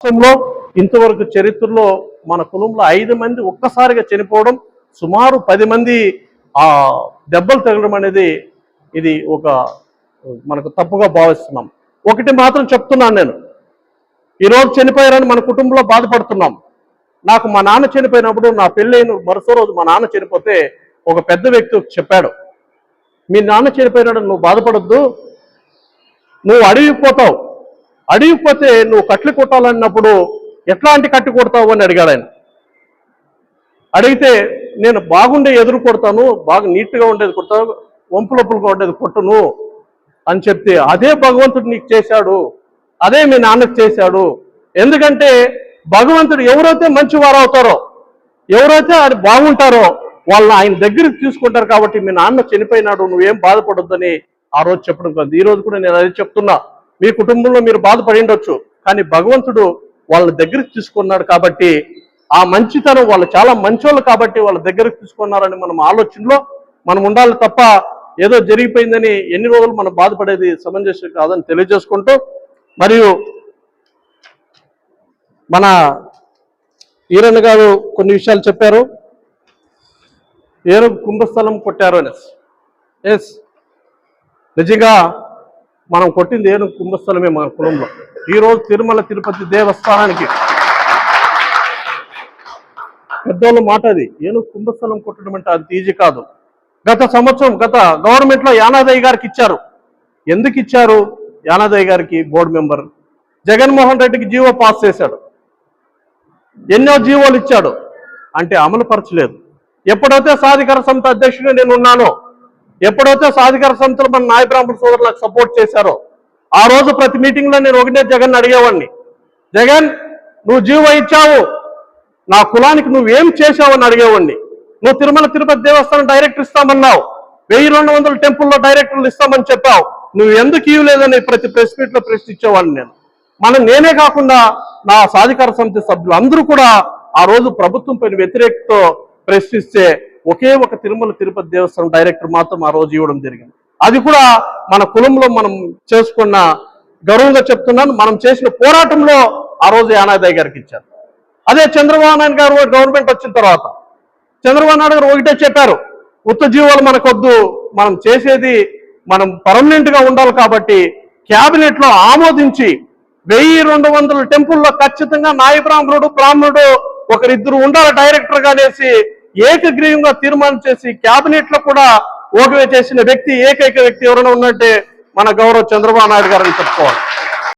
కుటుంబంలో ఇంతవరకు చరిత్రలో మన కులంలో ఐదు మంది ఒక్కసారిగా చనిపోవడం సుమారు పది మంది ఆ దెబ్బలు తగలడం అనేది ఇది ఒక మనకు తప్పుగా భావిస్తున్నాం. ఒకటి మాత్రం చెప్తున్నాను నేను. ఈరోజు చనిపోయారని మన కుటుంబంలో బాధపడుతున్నాం. నాకు మా నాన్న చనిపోయినప్పుడు నా పెళ్ళైన మరుసో రోజు మా నాన్న చనిపోతే ఒక పెద్ద వ్యక్తి చెప్పాడు మీ నాన్న చనిపోయినాడు నువ్వు బాధపడద్దు నువ్వు అడిగిపోతావు అడిగిపోతే నువ్వు కట్లు కొట్టాలన్నప్పుడు ఎట్లాంటి కట్టు కొడతావు అని అడిగాడు ఆయన. అడిగితే నేను బాగుండే ఎదురు కొడతాను బాగా నీట్గా ఉండేది కొడతాను వంపులొప్పులుగా ఉండేది కొట్టును అని చెప్తే అదే భగవంతుడు నీకు చేశాడు అదే మీ నాన్నకు చేశాడు. ఎందుకంటే భగవంతుడు ఎవరైతే మంచివారు అవుతారో ఎవరైతే అది బాగుంటారో వాళ్ళని ఆయన దగ్గరికి తీసుకుంటారు కాబట్టి మీ నాన్న చనిపోయినాడు నువ్వేం బాధపడొద్దని ఆ రోజు చెప్పడం కాదు. ఈ రోజు కూడా నేను అదే చెప్తున్నా. మీ కుటుంబంలో మీరు బాధపడి ఉండొచ్చు కానీ భగవంతుడు వాళ్ళ దగ్గరికి తీసుకున్నాడు కాబట్టి ఆ మంచితనం వాళ్ళు చాలా మంచోళ్ళు కాబట్టి వాళ్ళ దగ్గరకు తీసుకున్నారని మనం ఆలోచనలో మనం ఉండాలి తప్ప ఏదో జరిగిపోయిందని ఎన్ని రోజులు మనం బాధపడేది సమంజసం కాదని తెలియజేసుకుంటూ మరియు మన ఈరన్న గారు కొన్ని విషయాలు చెప్పారు. ఏరు కుంభస్థలం కొట్టారు అనేసి. ఎస్ నిజంగా మనం కొట్టింది ఏను కుంభస్థలమే మన కులంలో. ఈరోజు తిరుమల తిరుపతి దేవస్థానానికి పెద్దోళ్ళ మాట అది. ఏను కుంభస్థలం కొట్టడం అంటే అది ఈజీ కాదు. గత సంవత్సరం గత గవర్నమెంట్లో యానాదయ్య గారికి ఇచ్చారు. ఎందుకు ఇచ్చారు? యానాదయ్య గారికి బోర్డు మెంబర్. జగన్మోహన్ రెడ్డికి జీవో పాస్ చేశాడు. ఎన్నో జీవోలు ఇచ్చాడు. అంటే అమలు పరచలేదు. ఎప్పుడైతే సాధికార సంస్థ అధ్యక్షుడు నేను ఉన్నానో ఎప్పుడైతే సాధికార సంస్థలు మన నాయ బ్రాహ్మణ సోదరులకు సపోర్ట్ చేశారో. ఆ రోజు ప్రతి మీటింగ్లో నేను ఒకటే జగన్ అడిగేవాడిని. జగన్ నువ్వు జీవ ఇచ్చావు. నా కులానికి నువ్వేం చేశావని అడిగేవాడిని. నువ్వు తిరుమల తిరుపతి దేవస్థానం డైరెక్టర్ ఇస్తామన్నావు. వెయ్యి రెండు వందల టెంపుల్లో డైరెక్టర్లు ఇస్తామని చెప్పావు. నువ్వు ఎందుకు ఇవ్వలేదని ప్రతి ప్రెస్ మీట్లో ప్రశ్నించేవాడిని నేను. మనం నేనే కాకుండా నా సాధికార సమితి సభ్యులు అందరూ కూడా ఆ రోజు ప్రభుత్వం పైన వ్యతిరేకతో ప్రశ్నిస్తే ఒకే ఒక తిరుమల తిరుపతి దేవస్థానం డైరెక్టర్ మాత్రం ఆ రోజు ఇవ్వడం జరిగింది. అది కూడా మన కులంలో మనం చేసుకున్న గౌరవంగా చెప్తున్నాను. మనం చేసిన పోరాటంలో ఆ రోజు యానాదయ్య గారికి ఇచ్చారు. అదే చంద్రబాబు నాయుడు గారు గవర్నమెంట్ వచ్చిన తర్వాత చంద్రబాబు నాయుడు గారు ఒకటే చెప్పారు ఉత్త జీవాలు మనకొద్దు. మనం చేసేది మనం పర్మనెంట్గా ఉండాలి కాబట్టి క్యాబినెట్లో ఆమోదించి వెయ్యి రెండు వందల టెంపుల్లో ఖచ్చితంగా నాయ బ్రాహ్మణుడు బ్రాహ్మణుడు ఒకరిద్దరు ఉండాలి డైరెక్టర్గా అనేసి ఏకగ్రీవంగా తీర్మానం చేసి కేబినెట్లో కూడా ఓకే చేసిన వ్యక్తి ఏకైక వ్యక్తి ఎవరైనా ఉన్నట్టే మన గౌరవ చంద్రబాబు నాయుడు గారని చెప్పుకోవాలి.